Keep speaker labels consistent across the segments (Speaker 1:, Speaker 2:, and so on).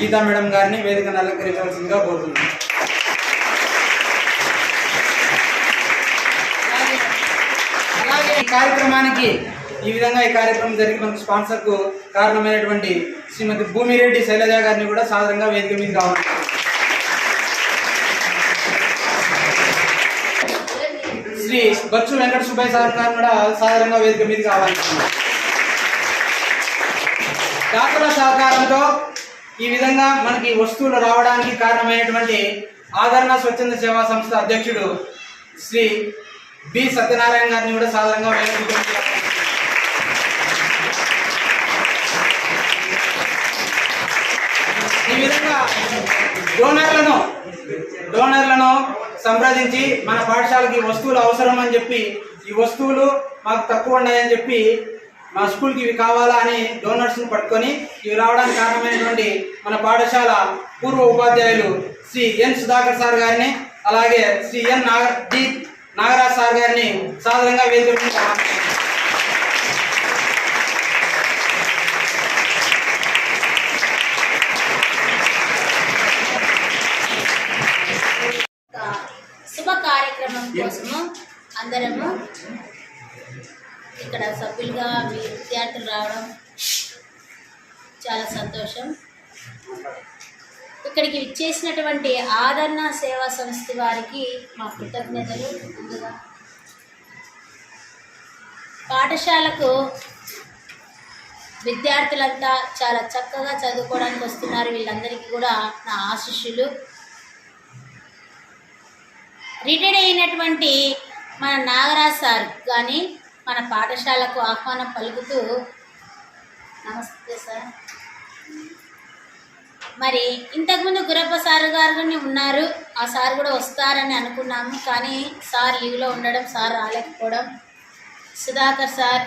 Speaker 1: Geeta madam గారిని వేదికను అలంకరించవలసిందిగా కోరుతున్నాను. అలాగే ఈ కార్యక్రమానికి ఈ విధంగా ఈ కార్యక్రమం జరిగి మనకు స్పాన్సర్కు కారణమైనటువంటి శ్రీమతి భూమిరెడ్డి శైలజ గారిని కూడా సాధారణంగా వేదిక మీద కావాలి శ్రీ బచ్చు వెంకట సుబ్బయ్య సార్ గారిని కూడా సాధారణంగా వేదిక మీద కావాలి దాతల సహకారంతో ఈ విధంగా మనకి వస్తువులు రావడానికి కారణమైనటువంటి ఆదరణ స్వచ్ఛంద సేవా సంస్థ అధ్యక్షుడు శ్రీ బి సత్యనారాయణ గారిని కూడా సాధారణంగా వేదిక ఈ విధంగా డోనర్లను డోనర్లను సంప్రదించి మన పాఠశాలకి వస్తువులు అవసరం అని చెప్పి ఈ వస్తువులు మాకు తక్కువ ఉన్నాయని చెప్పి మా స్కూల్కి ఇవి కావాలా అని డోనర్స్ని పట్టుకొని ఇవి రావడానికి కారణమైనటువంటి మన పాఠశాల పూర్వ ఉపాధ్యాయులు శ్రీ ఎన్ సుధాకర్ సార్ గారిని అలాగే Shri N Naga D Nagaraj sir గారిని సాధారణంగా వేదిక
Speaker 2: శుభ కార్యక్రమం కోసము అందరము ఇక్కడ సభ్యులుగా మీ విద్యార్థులు రావడం చాలా సంతోషం. ఇక్కడికి విచ్చేసినటువంటి ఆదరణ సేవా సంస్థ వారికి మా కృతజ్ఞతలు. ముందుగా పాఠశాలకు విద్యార్థులంతా చాలా చక్కగా చదువుకోవడానికి వస్తున్నారు. వీళ్ళందరికీ కూడా నా ఆశీస్సులు. రిటైర్డ్ అయినటువంటి మన నాగరాజ్ సార్ కానీ మన పాఠశాలకు ఆహ్వానం పలుకుతూ నమస్తే సార్. మరి ఇంతకుముందు గురప్ప సార్ గారు ఉన్నారు. ఆ సార్ కూడా వస్తారని అనుకున్నాము. కానీ సార్ లీవ్లో ఉండడం సార్ రాలేకపోవడం. సుధాకర్ సార్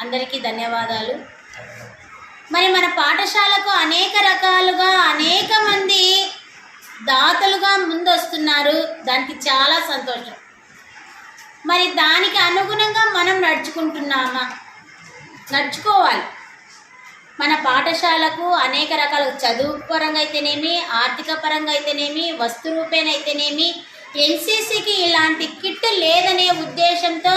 Speaker 2: అందరికీ ధన్యవాదాలు. మరి మన పాఠశాలకు అనేక రకాలుగా అనేక మంది దాతలుగా ముందొస్తున్నారు. దానికి చాలా సంతోషం. మరి దానికి అనుగుణంగా మనం నడుచుకుంటున్నామా? నడుచుకోవాలి. మన పాఠశాలకు అనేక రకాల చదువు పరంగా అయితేనేమి ఆర్థిక పరంగా అయితేనేమి వస్తు రూపేణ అయితేనేమి ఎన్సీసీకి ఇలాంటి కిట్ లేదనే ఉద్దేశంతో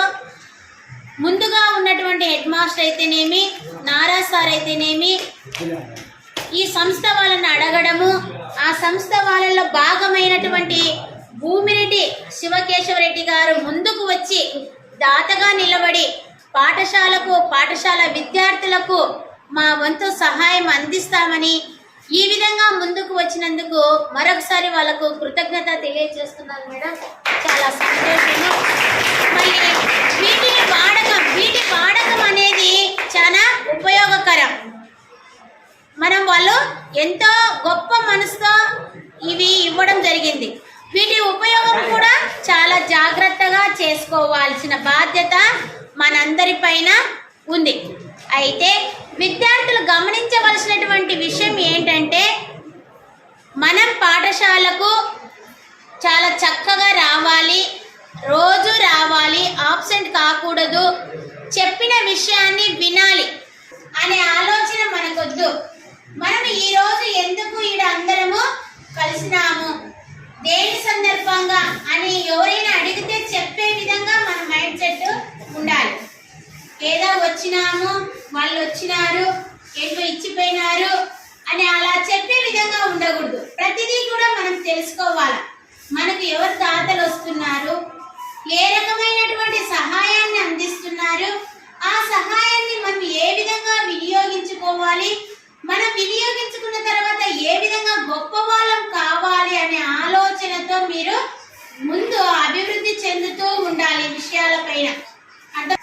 Speaker 2: ముందుగా ఉన్నటువంటి హెడ్ మాస్టర్ అయితేనేమి నారా సార్ అయితేనేమి ఈ సంస్థ వాళ్ళని అడగడము ఆ సంస్థ వాళ్ళలో భాగమైనటువంటి భూమిరెడ్డి శివకేశవరెడ్డి గారు ముందుకు వచ్చి దాతగా నిలబడి పాఠశాలకు పాఠశాల విద్యార్థులకు మా వంతు సహాయం అందిస్తామని ఈ విధంగా ముందుకు వచ్చినందుకు మరొకసారి వాళ్ళకు కృతజ్ఞత తెలియజేస్తున్నాను మేడం. చాలా సంతోషము. మళ్ళీ వీటి వాడకం వీటి వాడకం అనేది చాలా ఉపయోగకరం. మనం వాళ్ళు ఎంతో గొప్ప మనసుతో ఇవి ఇవ్వడం జరిగింది. వీటి ఉపయోగం కూడా చాలా జాగ్రత్తగా చేసుకోవాల్సిన బాధ్యత మనందరిపైన ఉంది. అయితే విద్యార్థులు గమనించవలసినటువంటి విషయం ఏంటంటే మనం పాఠశాలకు చాలా చక్కగా రావాలి రోజు రావాలి ఆబ్సెంట్ కాకూడదు చెప్పిన విషయాన్ని వినాలి అనే ఆలోచన మనకొద్దు. మనం ఈ రోజు ఎందుకు ఈడ అందరము కలిసినాము? దేని సందర్భంగా అని ఎవరైనా అడిగితే చెప్పే విధంగా మన మైండ్ సెట్ ఉండాలి. ఏదో వచ్చినాము వాళ్ళు వచ్చినారు ఏంటో ఇచ్చిపోయినారు అని అలా చెప్పే విధంగా ఉండకూడదు. ప్రతిదీ కూడా మనం తెలుసుకోవాలి. మనకు ఎవరు దాతలు వస్తున్నారు ఏ రకమైనటువంటి సహాయాన్ని అందిస్తున్నారు ఆ సహాయాన్ని మనం ఏ విధంగా వినియోగించుకోవాలి మనం వినియోగించుకున్న తర్వాత ఏ విధంగా గొప్ప వాళ్ళం కావాలి అనే ఆలోచనతో మీరు ముందు అభివృద్ధి చెందుతూ ఉండాలి విషయాలపైన అంటే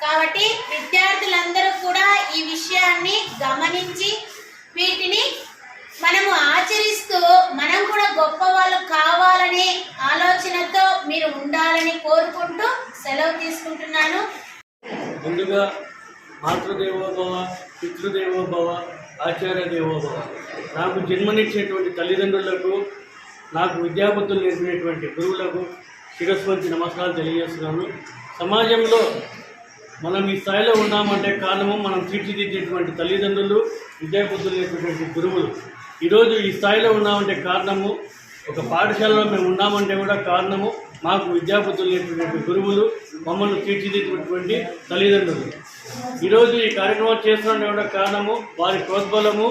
Speaker 2: కాబట్టి విద్యార్థులందరూ కూడా ఈ విషయాన్ని గమనించి వీటిని మనము ఆచరిస్తూ మనం కూడా గొప్ప వాళ్ళు కావాలనే ఆలోచనతో మీరు ఉండాలని కోరుకుంటూ సెలవు తీసుకుంటున్నాను.
Speaker 3: ముందుగా మాతృదేవోభవ పితృదేవోభవ ఆచార్య దేవోభవ నాకు జన్మనిచ్చినటువంటి తల్లిదండ్రులకు నాకు విద్యాబుద్ధులు నేర్పినటువంటి గురువులకు శిరస్వంతి నమస్కారాలు తెలియజేస్తున్నాను. సమాజంలో మనం ఈ స్థాయిలో ఉన్నామంటే కారణము మనం తీర్చిదిద్దేటువంటి తల్లిదండ్రులు విద్యాబుద్ధులు నేర్పినటువంటి గురువులు. ఈరోజు ఈ స్థాయిలో ఉన్నామంటే కారణము ఒక పాఠశాలలో మేము ఉన్నామంటే కూడా కారణము మాకు విద్యాబుద్ధులు నేర్పినటువంటి గురువులు మమ్మల్ని తీర్చిదిద్దినటువంటి తల్లిదండ్రులు. ఈరోజు ఈ కార్యక్రమం చేస్తున్న కారణము వారి ప్రోద్బలము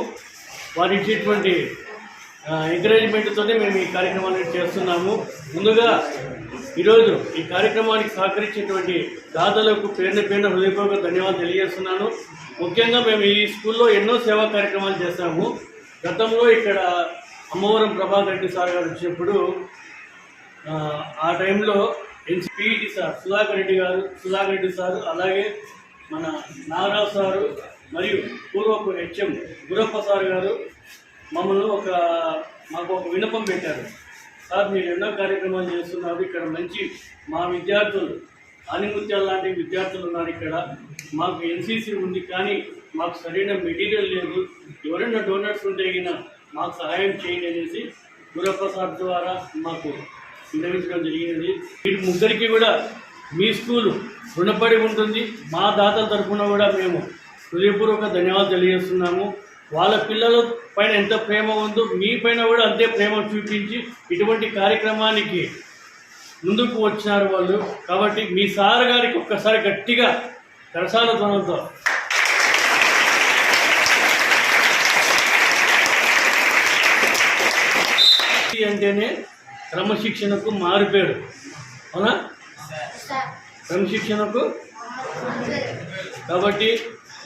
Speaker 3: వారి ఇచ్చేటువంటి ఎంకరేజ్మెంట్తోనే మేము ఈ కార్యక్రమాన్ని చేస్తున్నాము. ముందుగా ఈరోజు ఈ కార్యక్రమానికి సహకరించినటువంటి దాతలకు పేరున పేరున హృదయపూర్వక ధన్యవాదాలు తెలియజేస్తున్నాను. ముఖ్యంగా మేము ఈ స్కూల్లో ఎన్నో సేవా కార్యక్రమాలు చేస్తాము గతంలో ఇక్కడ అమ్మవరం ప్రభాకర్ రెడ్డి సార్ గారు వచ్చినప్పుడు ఆ, టైంలో ఎన్సిపిటి సార్ సుధాకర్ రెడ్డి గారు సుధాకర్ రెడ్డి సార్ అలాగే మన నాగరావు సారు మరియు పూర్వపు హెచ్ఎం గురప్ప సార్ గారు మమ్మల్ని ఒక మాకు ఒక విన్నపం పెట్టారు. సార్ మీరు ఎన్నో కార్యక్రమాలు చేస్తున్నారు. ఇక్కడ మంచి మా విద్యార్థులు ఆనిముత్యాలు లాంటి విద్యార్థులు ఉన్నారు ఇక్కడ. మాకు ఎన్సీసీ ఉంది కానీ మాకు సరైన మెటీరియల్ లేదు. ఎవరైనా డోనర్స్ ఉంటే మాకు సహాయం చేయండి అనేసి గురప్రసాద్ ద్వారా మాకు విన్నవించడం జరిగినది వీటి ముగ్గురికి కూడా మీ స్కూలు రుణపడి ఉంటుంది. మా దాతల తరఫున కూడా మేము హృదయపూర్వక ధన్యవాదాలు తెలియజేస్తున్నాము. వాళ్ళ పిల్లల పైన ఎంత ప్రేమ ఉందో మీ పైన కూడా అంతే ప్రేమ చూపించి ఇటువంటి కార్యక్రమానికి ముందుకు వచ్చినారు వాళ్ళు. కాబట్టి మీ సార్ గారికి ఒక్కసారి గట్టిగా కరసాల ధ్వనంతో అంటేనే క్రమశిక్షణకు మారిపోయాడు. అవునా? క్రమశిక్షణకు? కాబట్టి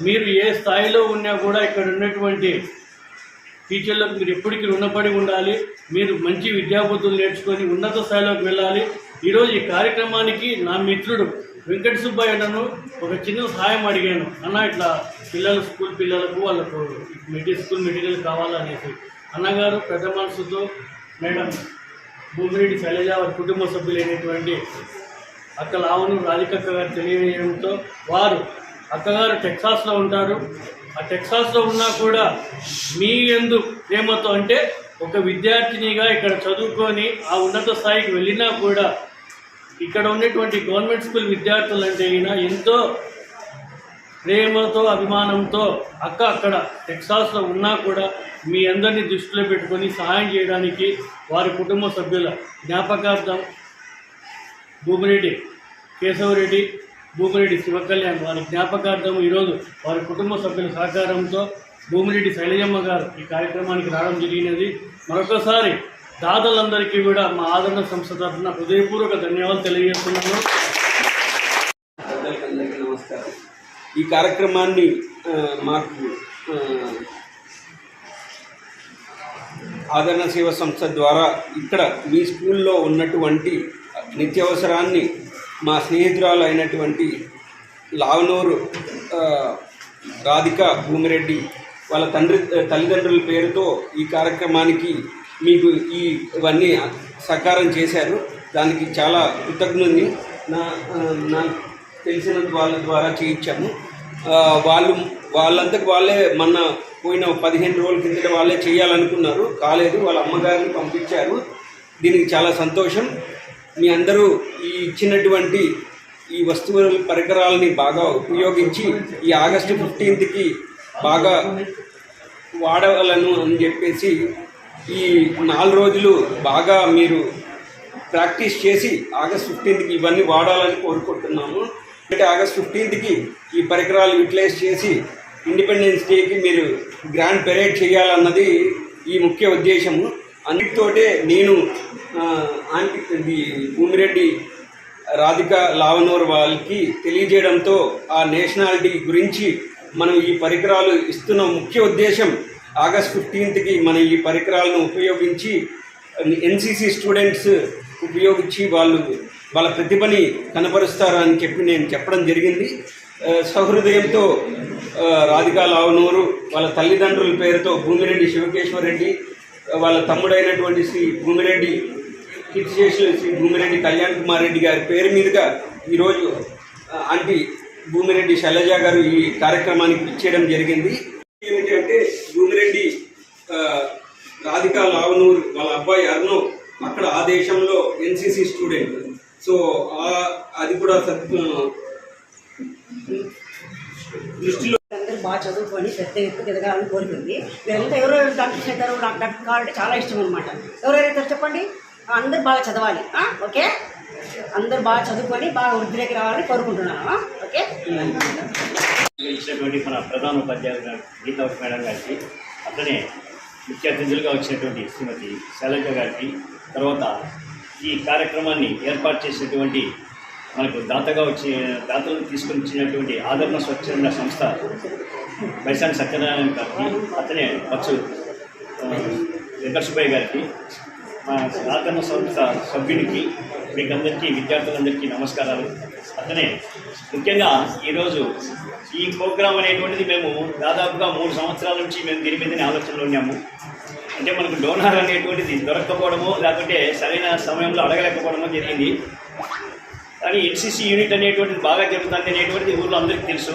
Speaker 3: మీరు ఏ స్థాయిలో ఉన్నా కూడా ఇక్కడ ఉన్నటువంటి టీచర్లకు మీరు ఎప్పటికీ రుణపడి ఉండాలి. మీరు మంచి విద్యాబుద్ధులు నేర్చుకొని ఉన్నత స్థాయిలోకి వెళ్ళాలి. ఈరోజు ఈ కార్యక్రమానికి నా మిత్రుడు వెంకట సుబ్బయ్య అన్నను ఒక చిన్న సహాయం అడిగాను. అన్న ఇట్లా పిల్లలు స్కూల్ పిల్లలకు వాళ్ళకు మెటీరియల్ స్కూల్ మెటీరియల్ కావాలనేసి. అన్నగారు పెద్ద మనసుతో మేడం భూమిరెడ్డి శైలజ వారి కుటుంబ సభ్యులైనటువంటి అక్క లావణు రాధికక్క గారు తెలియజేయడంతో వారు అక్కగారు టెక్సాస్లో ఉంటారు. ఆ టెక్సాస్లో ఉన్నా కూడా మీ ఎందు ప్రేమతో అంటే ఒక విద్యార్థినిగా ఇక్కడ చదువుకొని ఆ ఉన్నత స్థాయికి వెళ్ళినా కూడా ఇక్కడ ఉన్నటువంటి గవర్నమెంట్ స్కూల్ విద్యార్థులు అంటే ఎంతో ప్రేమతో అభిమానంతో అక్క అక్కడ టెక్సాస్లో ఉన్నా కూడా మీ అందరినీ దృష్టిలో పెట్టుకొని సహాయం చేయడానికి వారి కుటుంబ సభ్యుల జ్ఞాపకార్థం భూమిరెడ్డి కేశవరెడ్డి భూమిరెడ్డి శివకళ్యాణ్ వారి జ్ఞాపకార్థం ఈరోజు వారి కుటుంబ సభ్యుల సహకారంతో భూమిరెడ్డి శైలజమ్మ గారు ఈ కార్యక్రమానికి రావడం జరిగినది. మరొకసారి దాతలందరికీ కూడా మా ఆదరణ సంస్థ తరఫున హృదయపూర్వక ధన్యవాదాలు తెలియజేస్తున్నాను.
Speaker 4: ఈ కార్యక్రమాన్ని మాకు ఆదరణ సేవ సంస్థ ద్వారా ఇక్కడ మీ స్కూల్లో ఉన్నటువంటి నిత్యావసరాన్ని మా స్నేహితురాలు అయినటువంటి లావనూరు రాధిక భూమిరెడ్డి వాళ్ళ తండ్రి తల్లిదండ్రుల పేరుతో ఈ కార్యక్రమానికి మీకు ఈ ఇవన్నీ సహకారం చేశారు. దానికి చాలా కృతజ్ఞుని నా నాకు తెలిసిన వాళ్ళ ద్వారా చేయించాము. వాళ్ళు వాళ్ళంతకు వాళ్ళే మొన్న పోయిన పదిహేను రోజుల కిందట వాళ్ళే చేయాలనుకున్నారు. కాలేదు వాళ్ళ అమ్మగారిని పంపించారు. దీనికి చాలా సంతోషం. మీ అందరూ ఈ ఇచ్చినటువంటి ఈ వస్తువుల పరికరాలని బాగా ఉపయోగించి ఈ ఆగస్టు ఫిఫ్టీన్త్కి బాగా వాడగలను అని చెప్పేసి ఈ నాలుగు రోజులు బాగా మీరు ప్రాక్టీస్ చేసి ఆగస్ట్ ఫిఫ్టీన్త్కి ఇవన్నీ వాడాలని కోరుకుంటున్నాము. అంటే ఆగస్ట్ ఫిఫ్టీన్త్కి ఈ పరికరాలు యూటిలైజ్ చేసి ఇండిపెండెన్స్ డేకి మీరు గ్రాండ్ పెరేడ్ చేయాలన్నది ఈ ముఖ్య ఉద్దేశము. అన్నిటితోటే నేను ఆంటీ ఇది భూమిరెడ్డి రాధిక లావనూర్ వాళ్ళకి తెలియజేయడంతో ఆ నేషనాలిటీ గురించి మనం ఈ పరికరాలు ఇస్తున్న ముఖ్య ఉద్దేశం ఆగస్ట్ ఫిఫ్టీన్త్కి మనం ఈ పరికరాలను ఉపయోగించి ఎన్సీసీ స్టూడెంట్స్ ఉపయోగించి వాళ్ళు వాళ్ళ ప్రతిభని కనపరుస్తారు అని చెప్పి నేను చెప్పడం జరిగింది. సహృదయంతో రాధికా లావనూరు వాళ్ళ తల్లిదండ్రుల పేరుతో భూమిరెడ్డి శివకేశ్వరరెడ్డి వాళ్ళ తమ్ముడైనటువంటి శ్రీ భూమిరెడ్డి కీర్తి చేసిన శ్రీ భూమిరెడ్డి కళ్యాణ్ కుమార్ రెడ్డి గారి పేరు మీదుగా ఈరోజు ఆ, ఆంటీ భూమిరెడ్డి శైలజ గారు ఈ కార్యక్రమానికి ఇచ్చేయడం జరిగింది. ఏమిటంటే భూమిరెడ్డి రాధికా లావనూరు వాళ్ళ అబ్బాయి అర్ణవ్ అక్కడ ఆ దేశంలో ఎన్సీసీ స్టూడెంట్. సో అది కూడా దృష్టిలో
Speaker 5: అందరూ బాగా చదువుకొని పెద్ద ఎత్తుకు ఎదగాలని కోరుకుంది. మీరంతా ఎవరెవరు డాక్టర్స్ అవుతారు నాకు డాక్టర్ కావాలంటే చాలా ఇష్టం అనమాట ఎవరైతే చెప్పండి? అందరూ బాగా చదవాలి. ఓకే? అందరూ బాగా చదువుకొని బాగా వృద్ధిలోకి రావాలని కోరుకుంటున్నాను. ఓకే?
Speaker 6: ఇచ్చినటువంటి మన ప్రధాన ఉపాధ్యాయులు గీతా మేడం గారికి అట్లనే ముఖ్య అతిథులుగా వచ్చినటువంటి శ్రీమతి శైలజ గారికి తర్వాత ఈ కార్యక్రమాన్ని ఏర్పాటు చేసినటువంటి మనకు దాతగా వచ్చి దాతలు తీసుకుని వచ్చినటువంటి ఆదరణ స్వచ్ఛంద సంస్థ బైసాని సత్యనారాయణ గారికి అతనే వచ్చు వెంకటసుబ్బయ్య గారికి మా ఆదరణ సంస్థ సభ్యునికి మీకందరికీ విద్యార్థులందరికీ నమస్కారాలు. అతనే ముఖ్యంగా ఈరోజు ఈ ప్రోగ్రాం అనేటువంటిది మేము దాదాపుగా మూడు సంవత్సరాల నుంచి మేము దీని మీదనే ఆలోచనలో ఉన్నాము. అంటే మనకు డోనార్ అనేటువంటిది దొరక్కపోవడమో లేకుంటే సరైన సమయంలో అడగలేకపోవడమో జరిగింది. కానీ ఎన్సీసీ యూనిట్ అనేటువంటిది బాగా జరుగుతుంది అనేటువంటిది ఊళ్ళో అందరికీ తెలుసు.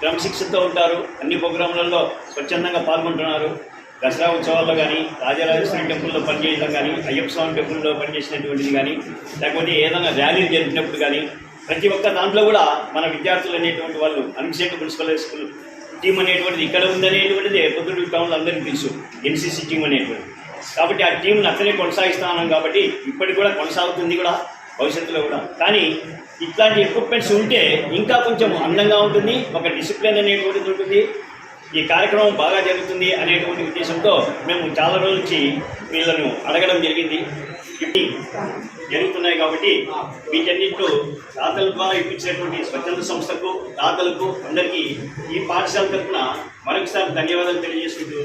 Speaker 6: క్రమశిక్షణతో ఉంటారు. అన్ని ప్రోగ్రాంలలో స్వచ్ఛందంగా పాల్గొంటున్నారు. దసరా ఉత్సవాల్లో కానీ రాజరాజేశ్వరి టెంపుల్లో పనిచేయడం కానీ అయ్యప్ప స్వామి టెంపుల్లో పనిచేసినటువంటిది కానీ లేకపోతే ఏదైనా ర్యాలీలు జరిపినప్పుడు కానీ ప్రతి ఒక్క దాంట్లో కూడా మన విద్యార్థులు అనేటువంటి వాళ్ళు అనిశేఖ మున్సిపల్ స్కూల్ టీం అనేటువంటిది ఇక్కడ ఉందనేటువంటిది పొద్దుడు టౌన్లో అందరికీ తెలుసు. ఎన్సీసీ టీం అనేటువంటిది. కాబట్టి ఆ టీంని అట్లనే కొనసాగిస్తున్నాం కాబట్టి ఇప్పటికి కూడా కొనసాగుతుంది కూడా. భవిష్యత్తులో కూడా. కానీ ఇట్లాంటి ఎక్విప్మెంట్స్ ఉంటే ఇంకా కొంచెం అందంగా ఉంటుంది ఒక డిసిప్లిన్ అనేటువంటిది ఉంటుంది. ఈ కార్యక్రమం బాగా జరుగుతుంది అనేటువంటి ఉద్దేశంతో మేము చాలా రోజుల నుంచి వీళ్ళను అడగడం జరిగింది. ఇవి జరుగుతున్నాయి కాబట్టి వీటన్నింటిలో దాతల ద్వారా ఇప్పించినటువంటి స్వచ్ఛంద సంస్థకు దాతలకు అందరికీ ఈ పాఠశాల తరఫున మరొకసారి ధన్యవాదాలు తెలియజేసుకుంటూ